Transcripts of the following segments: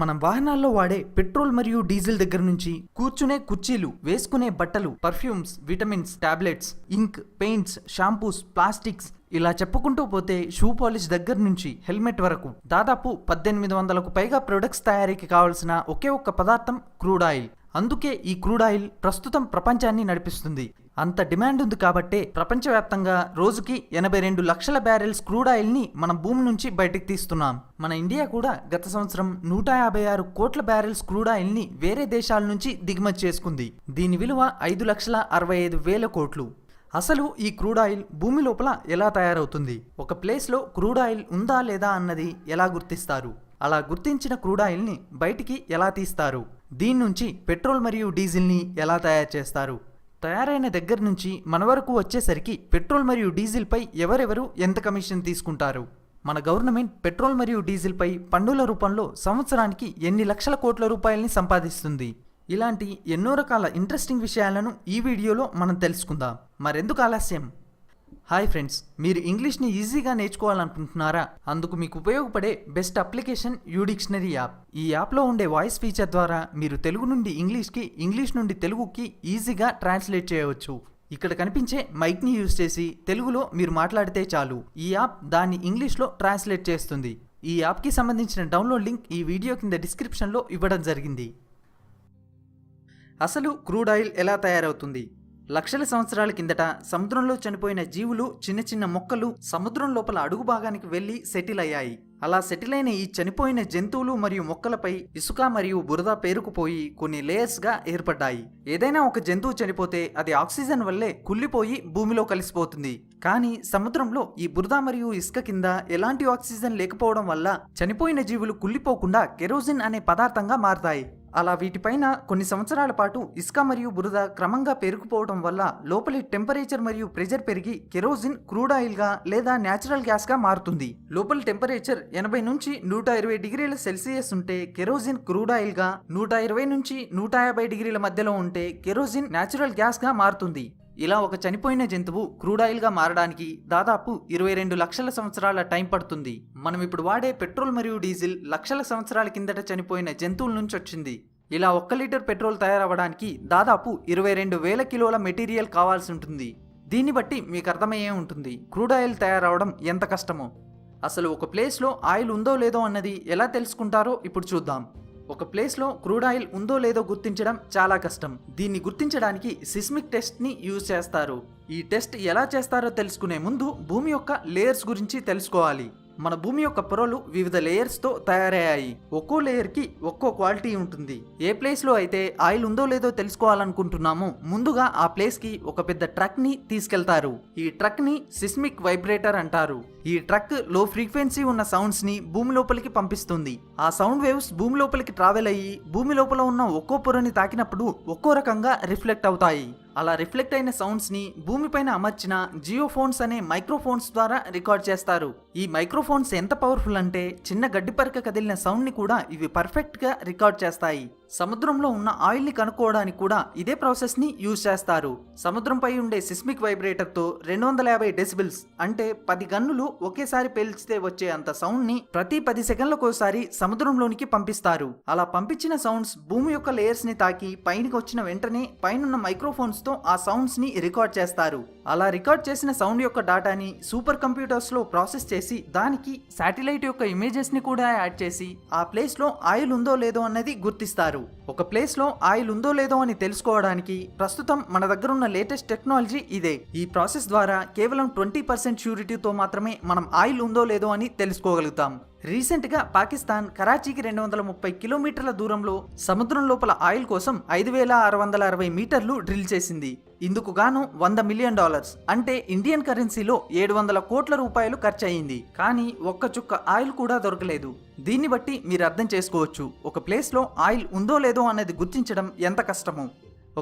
మనం వాహనాల్లో వాడే పెట్రోల్ మరియు డీజిల్ దగ్గర నుంచి కూర్చునే కుర్చీలు వేసుకునే బట్టలు perfumes vitamins tablets ink paints shampoos plastics ఇలా చెప్పుకుంటూ పోతే షూ పాలిష్ దగ్గర నుంచి హెల్మెట్ వరకు. దాదాపు పద్దెనిమిది వందలకు పైగా ప్రొడక్ట్స్ తయారీకి కావలసిన ఒకే ఒక్క పదార్థం క్రూడ్ ఆయిల్. అందుకే ఈ క్రూడ్ ఆయిల్ ప్రస్తుతం ప్రపంచాన్ని నడిపిస్తుంది. అంత డిమాండ్ ఉంది కాబట్టే ప్రపంచవ్యాప్తంగా రోజుకి ఎనభై రెండు లక్షల బ్యారెల్స్ క్రూడ్ ఆయిల్ని మన మనం భూమి నుంచి బయటకు తీస్తున్నాం. మన ఇండియా కూడా గత సంవత్సరం నూట యాభై ఆరు కోట్ల బ్యారెల్స్ క్రూడ్ ఆయిల్ని వేరే దేశాల నుంచి దిగుమతి చేసుకుంది. దీని విలువ ఐదు లక్షల అరవై ఐదు వేల కోట్లు. అసలు ఈ క్రూడ్ ఆయిల్ భూమి లోపల ఎలా తయారవుతుంది? ఒక ప్లేస్లో క్రూడ్ ఆయిల్ ఉందా లేదా అన్నది ఎలా గుర్తిస్తారు? అలా గుర్తించిన క్రూడ్ ఆయిల్ని బయటికి ఎలా తీస్తారు? దీని నుంచి పెట్రోల్ మరియు డీజిల్ని ఎలా తయారు చేస్తారు? తయారైన దగ్గర నుంచి మన వరకు వచ్చేసరికి పెట్రోల్ మరియు డీజిల్పై ఎవరెవరు ఎంత కమిషన్ తీసుకుంటారు? మన గవర్నమెంట్ పెట్రోల్ మరియు డీజిల్పై పన్నుల రూపంలో సంవత్సరానికి ఎన్ని లక్షల కోట్ల రూపాయల్ని సంపాదిస్తుంది? ఇలాంటి ఎన్నో రకాల ఇంట్రెస్టింగ్ విషయాలను ఈ వీడియోలో మనం తెలుసుకుందాం. మరెందుకు ఆలస్యం? హాయ్ ఫ్రెండ్స్ మీరు ఇంగ్లీష్ని ఈజీగా నేర్చుకోవాలనుకుంటున్నారా? అందుకు మీకు ఉపయోగపడే best application U dictionary app. ఈ యాప్లో ఉండే వాయిస్ ఫీచర్ ద్వారా మీరు తెలుగు నుండి ఇంగ్లీష్కి ఇంగ్లీష్ నుండి తెలుగుకి ఈజీగా ట్రాన్స్లేట్ చేయవచ్చు. ఇక్కడ కనిపించే మైక్ని యూజ్ చేసి తెలుగులో మీరు మాట్లాడితే చాలు. ఈ యాప్ దాన్ని ఇంగ్లీష్లో ట్రాన్స్లేట్ చేస్తుంది. ఈ యాప్కి సంబంధించిన డౌన్లోడ్ లింక్ ఈ వీడియో కింద డిస్క్రిప్షన్లో ఇవ్వడం జరిగింది. అసలు క్రూడ్ ఆయిల్ ఎలా తయారవుతుంది? లక్షల సంవత్సరాల కిందట సముద్రంలో చనిపోయిన జీవులు చిన్న చిన్న మొక్కలు సముద్రం లోపల అడుగు భాగానికి వెళ్ళి సెటిల్ అయ్యాయి. అలా సెటిల్ అయిన ఈ చనిపోయిన జంతువులు మరియు మొక్కలపై ఇసుక మరియు బురద పేరుకుపోయి కొన్ని లేయర్స్గా ఏర్పడ్డాయి. ఏదైనా ఒక జంతువు చనిపోతే అది ఆక్సిజన్ వల్లే కుళ్ళిపోయి భూమిలో కలిసిపోతుంది. కానీ సముద్రంలో ఈ బురద మరియు ఇసుక కింద ఎలాంటి ఆక్సిజన్ లేకపోవడం వల్ల చనిపోయిన జీవులు కుళ్ళిపోకుండా కెరోజిన్ అనే పదార్థంగా మారతాయి. అలా వీటిపైన కొన్ని సంవత్సరాల పాటు ఇసుక మరియు బురద క్రమంగా పేరుకుపోవడం వల్ల లోపలి టెంపరేచర్ మరియు ప్రెజర్ పెరిగి కెరోజిన్ క్రూడ్ ఆయిల్గా లేదా న్యాచురల్ గ్యాస్గా మారుతుంది. లోపలి టెంపరేచర్ ఎనభై నుంచి నూట ఇరవై డిగ్రీల సెల్సియస్ ఉంటే కెరోజిన్ క్రూడ్ ఆయిల్గా నూట ఇరవై నుంచి నూట యాభై డిగ్రీల మధ్యలో ఉంటే కెరోజిన్ న్యాచురల్ గ్యాస్గా మారుతుంది. ఇలా ఒక చనిపోయిన జంతువు క్రూడ్ మారడానికి దాదాపు ఇరవై రెండు లక్షల సంవత్సరాల టైం పడుతుంది. మనం ఇప్పుడు వాడే పెట్రోల్ మరియు డీజిల్ లక్షల సంవత్సరాల కిందట చనిపోయిన జంతువుల నుంచి వచ్చింది. ఇలా ఒక్క లీటర్ పెట్రోల్ తయారవ్వడానికి దాదాపు ఇరవై రెండు వేల కిలోల మెటీరియల్ కావాల్సి ఉంటుంది. దీన్ని బట్టి మీకు అర్థమయ్యే ఉంటుంది క్రూడ్ ఆయిల్ తయారవడం ఎంత కష్టమో. అసలు ఒక ప్లేస్లో ఆయిల్ ఉందో లేదో అన్నది ఎలా తెలుసుకుంటారో ఇప్పుడు చూద్దాం. ఒక ప్లేస్లో క్రూడ్ ఆయిల్ ఉందో లేదో గుర్తించడం చాలా కష్టం. దీన్ని గుర్తించడానికి సిస్మిక్ టెస్ట్ని యూజ్ చేస్తారు. ఈ టెస్ట్ ఎలా చేస్తారో తెలుసుకునే ముందు భూమి యొక్క లేయర్స్ గురించి తెలుసుకోవాలి. మన భూమి యొక్క పొరలు వివిధ లేయర్స్తో తయారయ్యాయి. ఒక్కో లేయర్కి ఒక్కో క్వాలిటీ ఉంటుంది. ఏ ప్లేస్లో అయితే ఆయిల్ ఉందో లేదో తెలుసుకోవాలనుకుంటున్నామో ముందుగా ఆ ప్లేస్కి ఒక పెద్ద ట్రక్ని తీసుకెళ్తారు. ఈ ట్రక్ని సిస్మిక్ వైబ్రేటర్ అంటారు. ఈ ట్రక్లో ఫ్రీక్వెన్సీ ఉన్న సౌండ్స్ని భూమి లోపలికి పంపిస్తుంది. ఆ సౌండ్ వేవ్స్ భూమి లోపలికి ట్రావెల్ అయ్యి భూమి లోపల ఉన్న ఒక్కో పొరని తాకినప్పుడు ఒక్కో రకంగా రిఫ్లెక్ట్ అవుతాయి. అలా రిఫ్లెక్ట్ అయిన సౌండ్స్ని భూమిపైన అమర్చిన జియోఫోన్స్ అనే మైక్రోఫోన్స్ ద్వారా రికార్డ్ చేస్తారు. ఈ మైక్రోఫోన్స్ ఎంత పవర్ఫుల్ అంటే చిన్న గడ్డి పరక కదిలిన సౌండ్ని కూడా ఇవి పర్ఫెక్ట్గా రికార్డ్ చేస్తాయి. సముద్రంలో ఉన్న ఆయిల్ని కనుక్కోవడానికి కూడా ఇదే ప్రాసెస్ని యూజ్ చేస్తారు. సముద్రంపై ఉండే సిస్మిక్ వైబ్రేటర్తో రెండు వందల యాభై డెసిబిల్స్ అంటే పది గన్నులు ఒకేసారి పేల్చితే వచ్చే అంత సౌండ్ని ప్రతి పది సెకండ్లకోసారి సముద్రంలోనికి పంపిస్తారు. అలా పంపించిన సౌండ్స్ భూమి యొక్క లేయర్స్ని తాకి పైనకి వచ్చిన వెంటనే పైనున్న మైక్రోఫోన్స్ సౌండ్స్తో ఆ సౌండ్స్ని రికార్డ్ చేస్తారు. అలా రికార్డ్ చేసిన సౌండ్ యొక్క డాటాని సూపర్ కంప్యూటర్స్లో ప్రాసెస్ చేసి దానికి శాటిలైట్ యొక్క ఇమేజెస్ని కూడా యాడ్ చేసి ఆ ప్లేస్లో ఆయిల్ ఉందో లేదో అన్నది గుర్తిస్తారు. ఒక ప్లేస్లో ఆయిల్ ఉందో లేదో అని తెలుసుకోవడానికి ప్రస్తుతం మన దగ్గర ఉన్న లేటెస్ట్ టెక్నాలజీ ఇదే. ఈ ప్రాసెస్ ద్వారా కేవలం ట్వంటీ పర్సెంట్ ష్యూరిటీతో మాత్రమే మనం ఆయిల్ ఉందో లేదో అని తెలుసుకోగలుగుతాం. రీసెంట్గా పాకిస్తాన్ కరాచీకి రెండు వందల ముప్పై కిలోమీటర్ల దూరంలో సముద్రం లోపల ఆయిల్ కోసం ఐదు వేల ఆరు వందల అరవై మీటర్లు డ్రిల్ చేసింది. ఇందుకు గాను వంద మిలియన్ డాలర్స్. అంటే ఇండియన్ కరెన్సీలో ఏడు వందల కోట్ల రూపాయలు ఖర్చు అయింది కానీ ఒక్క చుక్క ఆయిల్ కూడా దొరకలేదు. దీన్ని బట్టి మీరు అర్థం చేసుకోవచ్చు. ఒక ప్లేస్లో ఆయిల్ ఉందో లేదో అనేది గుర్తించడం ఎంత కష్టమో.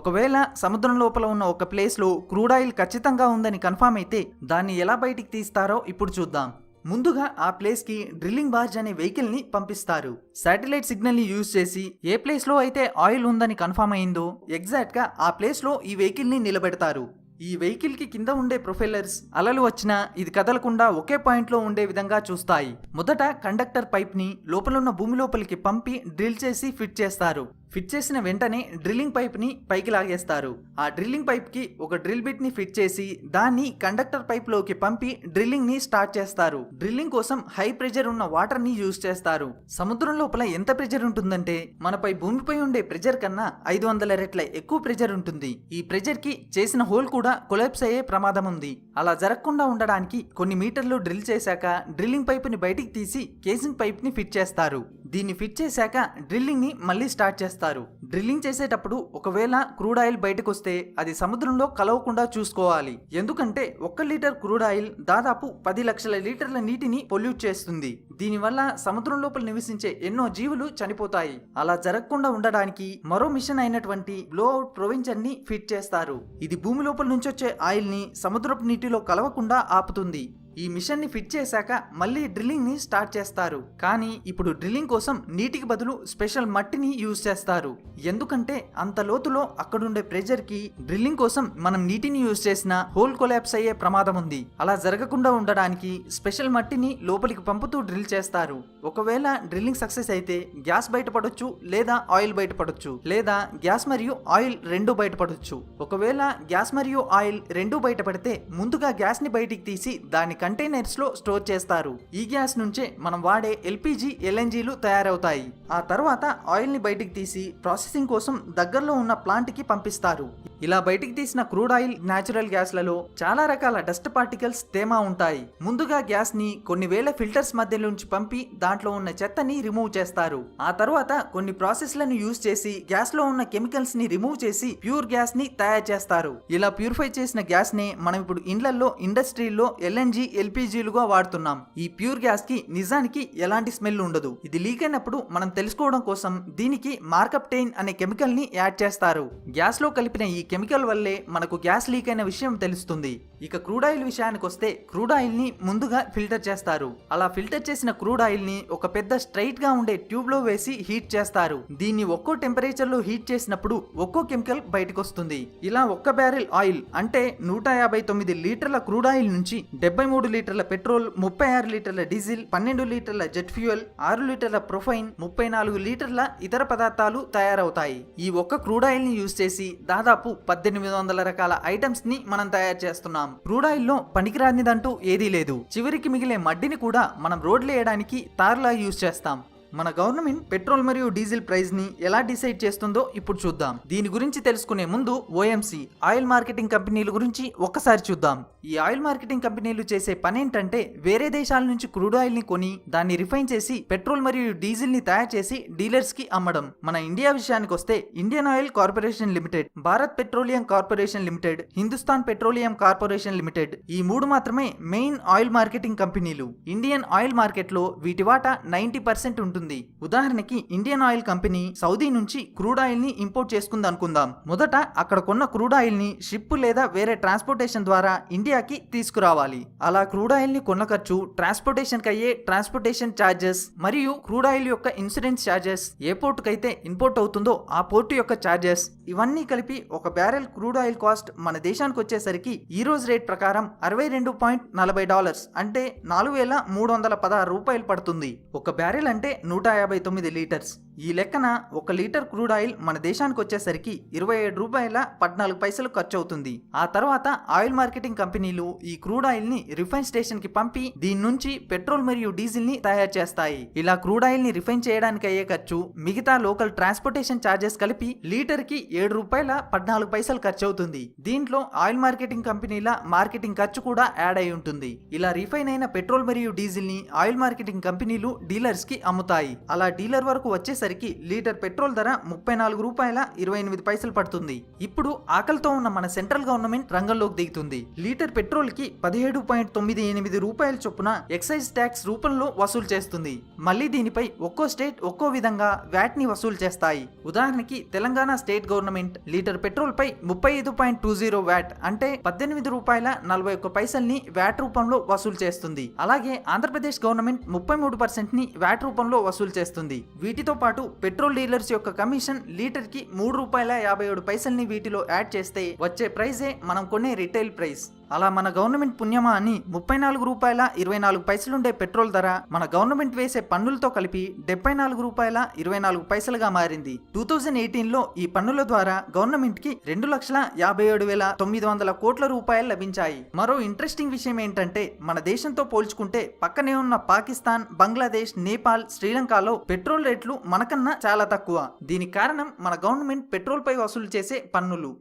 ఒకవేళ సముద్రం లోపల ఉన్న ఒక ప్లేస్లో క్రూడ్ ఆయిల్ ఖచ్చితంగా ఉందని కన్ఫామ్ అయితే దాన్ని ఎలా బయటికి తీస్తారో ఇప్పుడు చూద్దాం. ముందుగా ఆ ప్లేస్కి డ్రిల్లింగ్ బార్జ్ అనే వెహికల్ని పంపిస్తారు. శాటిలైట్ సిగ్నల్ని యూజ్ చేసి ఏ ప్లేస్లో అయితే ఆయిల్ ఉందని కన్ఫర్మ్ అయిందో ఎగ్జాక్ట్గా ఆ ప్లేస్లో ఈ వెహికల్ని నిలబెడతారు. ఈ వెహికల్కి కింద ఉండే ప్రొఫైలర్స్ అలలు వచ్చినా ఇది కదలకుండా ఒకే పాయింట్లో ఉండే విధంగా చూస్తాయి. మొదట కండక్టర్ పైప్ని లోపలున్న భూమి లోపలికి పంపి డ్రిల్ చేసి ఫిట్ చేస్తారు. ఫిట్ చేసిన వెంటనే డ్రిల్లింగ్ పైప్ని పైకి లాగేస్తారు. ఆ డ్రిల్లింగ్ పైప్కి ఒక డ్రిల్ బిట్ని ఫిట్ చేసి దాన్ని కండక్టర్ పైప్లోకి పంపి డ్రిల్లింగ్ని స్టార్ట్ చేస్తారు. డ్రిల్లింగ్ కోసం హై ప్రెజర్ ఉన్న వాటర్ని యూజ్ చేస్తారు. సముద్రం లోపల ఎంత ప్రెజర్ ఉంటుందంటే మనపై భూమిపై ఉండే ప్రెజర్ కన్నా ఐదు వందల రెట్ల ఎక్కువ ప్రెషర్ ఉంటుంది. ఈ ప్రెజర్కి చేసిన హోల్ కూడా కొలాప్స్ అయ్యే ప్రమాదం ఉంది. అలా జరగకుండా ఉండడానికి కొన్ని మీటర్లు డ్రిల్ చేశాక డ్రిల్లింగ్ పైపుని బయటికి తీసి కేసింగ్ పైప్ని ఫిట్ చేస్తారు. దీన్ని ఫిట్ చేశాక డ్రిల్లింగ్ని మళ్ళీ స్టార్ట్ చేస్తారు. డ్రిల్లింగ్ చేసేటప్పుడు ఒకవేళ క్రూడ్ ఆయిల్ బయటకు వస్తే అది సముద్రంలో కలవకుండా చూసుకోవాలి. ఎందుకంటే ఒక్క లీటర్ క్రూడ్ ఆయిల్ దాదాపు పది లక్షల లీటర్ల నీటిని పొల్యూట్ చేస్తుంది. దీనివల్ల సముద్రం లోపల నివసించే ఎన్నో జీవులు చనిపోతాయి. అలా జరగకుండా ఉండడానికి మరో మిషన్ అయినటువంటి బ్లోఅవుట్ ప్రొవెన్షన్ని ఫిట్ చేస్తారు. ఇది భూమి లోపల నుంచి వచ్చే ఆయిల్ని సముద్రపు నీటిలో కలవకుండా ఆపుతుంది. ఈ మిషన్ని ఫిట్ చేశాక మళ్ళీ డ్రిల్లింగ్ని స్టార్ట్ చేస్తారు. కానీ ఇప్పుడు డ్రిల్లింగ్ కోసం నీటికి బదులు స్పెషల్ మట్టిని యూజ్ చేస్తారు. ఎందుకంటే అంత లోతులో అక్కడుండే ప్రెజర్కి డ్రిల్లింగ్ కోసం మనం నీటిని యూజ్ చేసిన హోల్ కొలాప్స్ అయ్యే ప్రమాదం ఉంది. అలా జరగకుండా ఉండడానికి స్పెషల్ మట్టిని లోపలికి పంపుతూ డ్రిల్ చేస్తారు. ఒకవేళ డ్రిల్లింగ్ సక్సెస్ అయితే గ్యాస్ బయటపడొచ్చు లేదా ఆయిల్ బయటపడొచ్చు లేదా గ్యాస్ మరియు ఆయిల్ రెండు బయటపడొచ్చు. ఒకవేళ గ్యాస్ మరియు ఆయిల్ రెండు బయటపడితే ముందుగా గ్యాస్ని బయటికి తీసి దాని కంటైనర్స్లో స్టోర్ చేస్తారు. ఈ గ్యాస్ నుంచే మనం వాడే ఎల్పిజి ఎల్ఎన్జీలు తయారవుతాయి. ఆ తర్వాత ఆయిల్ని బయటికి తీసి ప్రాసెసింగ్ కోసం దగ్గరలో ఉన్న ప్లాంట్కి పంపిస్తారు. ఇలా బయటికి తీసిన క్రూడ్ ఆయిల్ న్యాచురల్ గ్యాస్లలో చాలా రకాల డస్ట్ పార్టికల్స్ తేమ ఉంటాయి. ముందుగా గ్యాస్ని కొన్ని వేల ఫిల్టర్స్ మధ్య నుంచి పంపి దాంట్లో ఉన్న చెత్తని రిమూవ్ చేస్తారు. ఆ తర్వాత కొన్ని ప్రాసెస్లను యూజ్ చేసి గ్యాస్లో ఉన్న కెమికల్స్ని రిమూవ్ చేసి ప్యూర్ గ్యాస్ని తయారు చేస్తారు. ఇలా ప్యూరిఫై చేసిన గ్యాస్ని మనం ఇప్పుడు ఇండ్లల్లో ఇండస్ట్రీల్లో ఎల్ఎన్జి ఎల్పిజిలుగా వాడుతున్నాం. ఈ ప్యూర్ గ్యాస్కి నిజానికి ఎలాంటి స్మెల్ ఉండదు. ఇది లీక్ అయినప్పుడు మనం తెలుసుకోవడం కోసం దీనికి మార్కప్ టెయిన్ అనే కెమికల్ని యాడ్ చేస్తారు. గ్యాస్లో కలిపిన ఈ కెమికల్ వల్లే మనకు గ్యాస్ లీక్ అయిన విషయం తెలుస్తుంది. ఇక క్రూడ్ ఆయిల్ విషయానికి వస్తే క్రూడ్ ఆయిల్ని ముందుగా ఫిల్టర్ చేస్తారు. అలా ఫిల్టర్ చేసిన క్రూడ్ ఆయిల్ని ఒక పెద్ద స్ట్రైట్గా ఉండే ట్యూబ్లో వేసి హీట్ చేస్తారు. దీన్ని ఒక్కో టెంపరేచర్లో హీట్ చేసినప్పుడు ఒక్కో కెమికల్ బయటకు వస్తుంది ఇలా ఒక్క బ్యారెల్ ఆయిల్ అంటే నూట యాభై తొమ్మిది లీటర్ల క్రూడ్ ఆయిల్ నుంచి డెబ్బై మూడు లీటర్ల పెట్రోల్ ముప్పై ఆరు లీటర్ల డీజిల్ పన్నెండు లీటర్ల జెట్ ఫ్యూయల్ ఆరు లీటర్ల ప్రొఫైన్ ముప్పై నాలుగు లీటర్ల ఇతర పదార్థాలు తయారవుతాయి. ఈ ఒక్క క్రూడ్ ఆయిల్ని యూజ్ చేసి దాదాపు పద్దెనిమిది వందల రకాల ఐటమ్స్ని మనం తయారు చేస్తున్నాం. క్రూడ్ ఆయిల్లో పనికిరానిదంటూ ఏదీ లేదు. చివరికి మిగిలే మడ్డిని కూడా మనం రోడ్లు వేయడానికి తార్లా యూజ్ చేస్తాం. మన గవర్నమెంట్ పెట్రోల్ మరియు డీజిల్ ప్రైస్ని ఎలా డిసైడ్ చేస్తుందో ఇప్పుడు చూద్దాం. దీని గురించి తెలుసుకునే ముందు ఓఎంసి ఆయిల్ మార్కెటింగ్ కంపెనీల గురించి ఒక్కసారి చూద్దాం. ఈ ఆయిల్ మార్కెటింగ్ కంపెనీలు చేసే పని ఏంటంటే వేరే దేశాల నుంచి క్రూడ్ ఆయిల్ని కొని దాన్ని రిఫైన్ చేసి పెట్రోల్ మరియు డీజిల్ని తయారు చేసి డీలర్స్కి అమ్మడం. మన ఇండియా విషయానికి వస్తే Indian Oil Corporation Limited Bharat Petroleum Corporation Limited Hindustan Petroleum Corporation Limited ఈ మూడు మాత్రమే మెయిన్ ఆయిల్ మార్కెటింగ్ కంపెనీలు. ఇండియన్ ఆయిల్ మార్కెట్లో వీటి వాటా నైన్టీ పర్సెంట్ ఉంటుంది. ఉదాహరణకి ఇండియన్ ఆయిల్ కంపెనీ సౌదీ నుంచి క్రూడ్ ఆయిల్ని ఇంపోర్ట్ చేసుకుంది అనుకుందాం మొదట అక్కడ కొన్న క్రూడ్ ఆయిల్ని షిప్ లేదా వేరే ట్రాన్స్పోర్టేషన్ ద్వారా ఇండియాకి తీసుకురావాలి. అలా క్రూడ్ ఆయిల్ని కొన్న ఖర్చు ట్రాన్స్పోర్టేషన్కి అయ్యే ట్రాన్స్పోర్టేషన్ ఛార్జెస్ మరియు క్రూడ్ ఆయిల్ యొక్క ఇన్సూరెన్స్ ఛార్జెస్ ఏ పోర్టుకు అయితే ఇంపోర్ట్ అవుతుందో ఆ పోర్టు యొక్క ఛార్జెస్ ఇవన్నీ కలిపి ఒక బ్యారెల్ క్రూడ్ ఆయిల్ కాస్ట్ మన దేశానికి వచ్చేసరికి ఈ రోజు రేట్ ప్రకారం అరవై రెండు పాయింట్ నలభై డాలర్స్ అంటే నాలుగు వేల మూడు వందల పదహారు రూపాయలు పడుతుంది. ఒక బ్యారెల్ అంటే నూట యాభై తొమ్మిది లీటర్స్. ఈ లెక్కన ఒక లీటర్ క్రూడ్ ఆయిల్ మన దేశానికి వచ్చేసరికి ఇరవై ఏడు రూపాయల పద్నాలుగు పైసలు ఖర్చు అవుతుంది ఆ తర్వాత ఆయిల్ మార్కెటింగ్ కంపెనీలు ఈ క్రూడ్ ఆయిల్ని రిఫైన్ స్టేషన్కి పంపి దీని నుంచి పెట్రోల్ మరియు డీజిల్ని తయారు చేస్తాయి. ఇలా క్రూడ్ ఆయిల్ని రిఫైన్ చేయడానికి అయ్యే ఖర్చు మిగతా లోకల్ ట్రాన్స్పోర్టేషన్ ఛార్జెస్ కలిపి లీటర్కి ఏడు రూపాయల పద్నాలుగు పైసలు ఖర్చు అవుతుంది దీంట్లో ఆయిల్ మార్కెటింగ్ కంపెనీల మార్కెటింగ్ ఖర్చు కూడా యాడ్ అయి ఉంటుంది. ఇలా రిఫైన్ అయిన పెట్రోల్ మరియు డీజిల్ని ఆయిల్ మార్కెటింగ్ కంపెనీలు డీలర్స్కి అమ్ముతాయి. అలా డీలర్ వరకు వచ్చేసరికి లీటర్ పెట్రోల్ ధర ముప్పై నాలుగు రూపాయల ఇరవై ఎనిమిది పైసలు పడుతుంది. ఇప్పుడు ఆకలితో ఉన్న మన సెంట్రల్ గవర్నమెంట్ రంగంలోకి దిగుతుంది. లీటర్ పెట్రోల్కి పదిహేడు పాయింట్ తొమ్మిది ఎనిమిది రూపాయల చొప్పున ఎక్సైజ్ ట్యాక్స్ రూపంలో వసూలు చేస్తుంది. మళ్ళీ దీనిపై ఒక్కో స్టేట్ ఒక్కో విధంగా వ్యాట్ని వసూలు చేస్తాయి. ఉదాహరణకి Telangana state government litre petrol పై ముప్పై ఐదు పాయింట్ టూ జీరో వ్యాట్ అంటే పద్దెనిమిది రూపాయల నలభై ఒక్క పైసల్ని వ్యాట్ రూపంలో వసూలు చేస్తుంది. అలాగే ఆంధ్రప్రదేశ్ గవర్నమెంట్ ముప్పై మూడు పర్సెంట్ని వ్యాట్ రూపంలో వసూలు చేస్తుంది. వీటితో పాటు పాటు పెట్రోల్ డీలర్స్ యొక్క కమిషన్ లీటర్కి మూడు రూపాయల యాభై ఏడు పైసల్ని వీటిలో యాడ్ చేస్తే వచ్చే ప్రైజే మనం కొనే రిటైల్ ప్రైస్. అలా మన గవర్నమెంట్ పుణ్యమా అని ముప్పై నాలుగు రూపాయల ఇరవై నాలుగు పైసలుండే పెట్రోల్ ధర మన గవర్నమెంట్ వేసే పన్నులతో కలిపి డెబ్బై నాలుగు రూపాయల ఇరవై నాలుగు పైసలుగా మారింది. టూ థౌజండ్ ఎయిటీన్లో ఈ పన్నుల ద్వారా గవర్నమెంట్కి రెండు లక్షల యాభై ఏడు వేల తొమ్మిది వందల కోట్ల రూపాయలు లభించాయి. మరో ఇంట్రెస్టింగ్ విషయం ఏంటంటే మన దేశంతో పోల్చుకుంటే పక్కనే ఉన్న పాకిస్తాన్ బంగ్లాదేశ్ నేపాల్ శ్రీలంకలో పెట్రోల్ రేట్లు మనకన్నా చాలా తక్కువ. దీనికి కారణం మన గవర్నమెంట్ పెట్రోల్ పై వసూలు చేసే పన్నులు.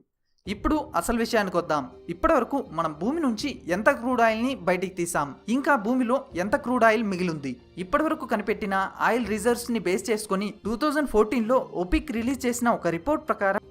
ఇప్పుడు అసలు విషయానికి వద్దాం. ఇప్పటివరకు మనం భూమి నుంచి ఎంత క్రూడ్ ఆయిల్ని బయటికి తీసాం ఇంకా భూమిలో ఎంత క్రూడ్ ఆయిల్ మిగిలింది? ఇప్పటివరకు కనిపెట్టిన ఆయిల్ రిజర్వ్స్ని బేస్ చేసుకుని టూ థౌజండ్ ఫోర్టీన్లో ఒపిక్ రిలీజ్ చేసిన ఒక రిపోర్ట్ ప్రకారం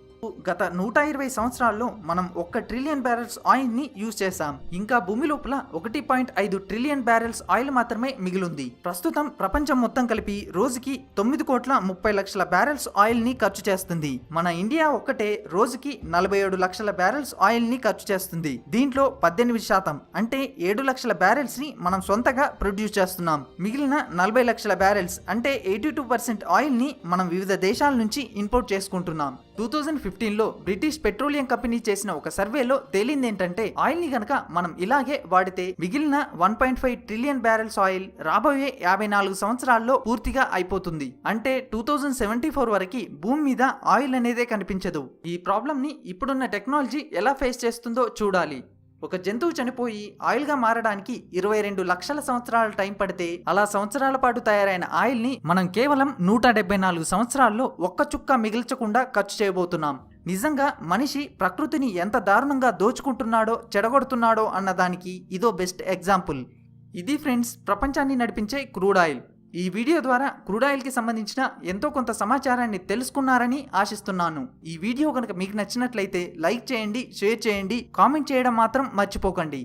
గత నూట ఇరవై సంవత్సరాల్లో మనం ఒక్క ట్రిలియన్ బ్యారెల్స్ ఆయిల్ని యూజ్ చేశాం. ఇంకా భూమి లోపల ఒకటి పాయింట్ ఐదు ట్రిలియన్ బ్యారెల్స్ ఆయిల్ మాత్రమే మిగిలింది. ప్రస్తుతం ప్రపంచం మొత్తం కలిపి రోజుకి తొమ్మిది కోట్ల ముప్పై లక్షల బ్యారెల్స్ ఆయిల్ని ఖర్చు చేస్తుంది. మన ఇండియా ఒక్కటే రోజుకి నలభై ఏడు లక్షల బ్యారెల్స్ ఆయిల్ని ఖర్చు చేస్తుంది. దీంట్లో పద్దెనిమిది శాతం అంటే ఏడు లక్షల బ్యారెల్స్ని మనం సొంతగా ప్రొడ్యూస్ చేస్తున్నాం. మిగిలిన నలభై లక్షల బ్యారెల్స్ అంటే ఎయిటీ టూ పర్సెంట్ ఆయిల్ని మనం వివిధ దేశాల నుంచి ఇంపోర్ట్ చేసుకుంటున్నాం. టూ థౌజండ్ ఫిఫ్టీన్లో బ్రిటిష్ పెట్రోలియం కంపెనీ చేసిన ఒక సర్వేలో తేలింది ఏంటంటే ఆయిల్ని గనక మనం ఇలాగే వాడితే మిగిలిన one point five trillion barrels oil రాబోయే యాభై నాలుగు సంవత్సరాల్లో పూర్తిగా అయిపోతుంది. అంటే టూ థౌజండ్ సెవెంటీ ఫోర్ వరకు భూమి మీద ఆయిల్ అనేదే కనిపించదు. ఈ ప్రాబ్లం ని ఇప్పుడున్న టెక్నాలజీ ఎలా ఫేస్ చేస్తుందో చూడాలి. ఒక జంతువు చనిపోయి ఆయిల్గా మారడానికి ఇరవై రెండు లక్షల సంవత్సరాల టైం పడితే అలా సంవత్సరాల పాటు తయారైన ఆయిల్ని మనం కేవలం నూట డెబ్బై నాలుగు సంవత్సరాల్లో ఒక్క చుక్క మిగిల్చకుండా ఖర్చు చేయబోతున్నాం. నిజంగా మనిషి ప్రకృతిని ఎంత దారుణంగా దోచుకుంటున్నాడో చెడగొడుతున్నాడో అన్నదానికి ఇదో బెస్ట్ ఎగ్జాంపుల్. ఇది ఫ్రెండ్స్ ప్రపంచాన్ని నడిపించే క్రూడ్ ఆయిల్. ఈ వీడియో ద్వారా క్రూడాయిల్కి సంబంధించిన ఎంతో కొంత సమాచారాన్ని తెలుసుకున్నారని ఆశిస్తున్నాను. ఈ వీడియో కనుక మీకు నచ్చినట్లయితే లైక్ చేయండి షేర్ చేయండి కామెంట్ చేయడం మాత్రం మర్చిపోకండి.